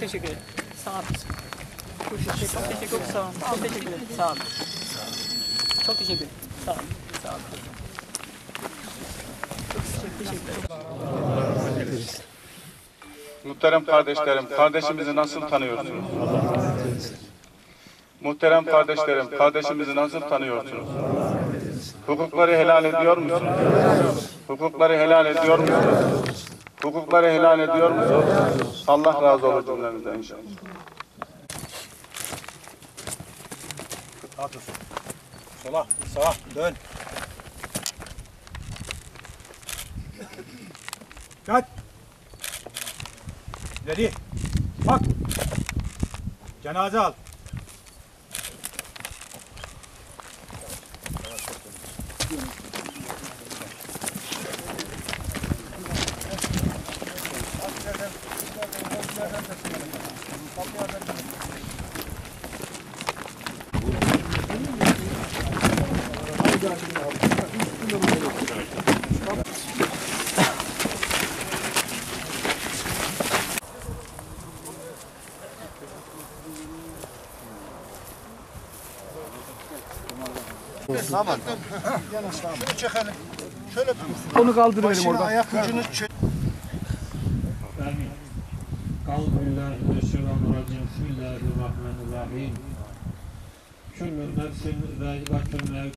teşekkür ederim. Sağ olun. Çok teşekkür, çok teşekkür, çok sağ olun. Çok teşekkür ederim. Sağ olun. Çok teşekkür ederim. Sağ olun. Sağ olun. Çok ederim. Muhterem kardeşlerim, kardeşimizi nasıl tanıyorsunuz? Muhterem kardeşlerim, kardeşimizi nasıl tanıyorsunuz? Hukukları helal ediyor musunuz? Hukukları helal ediyor musunuz? Hukukları helal ediyor musunuz? Allah razı olur cümlemizden inşallah. At Sola, sağa, dön. Kaç. İleri. Bak. Cenaze al. Tamam. Şunu çekelim. Şöyle Onu kaldırıverim oradan. Ayak ucunu çö... Vermeyin. Euzubillahimineşşeytanirracim. Bismillahirrahmanirrahim. Küllü nefsin zâibatun mevcut.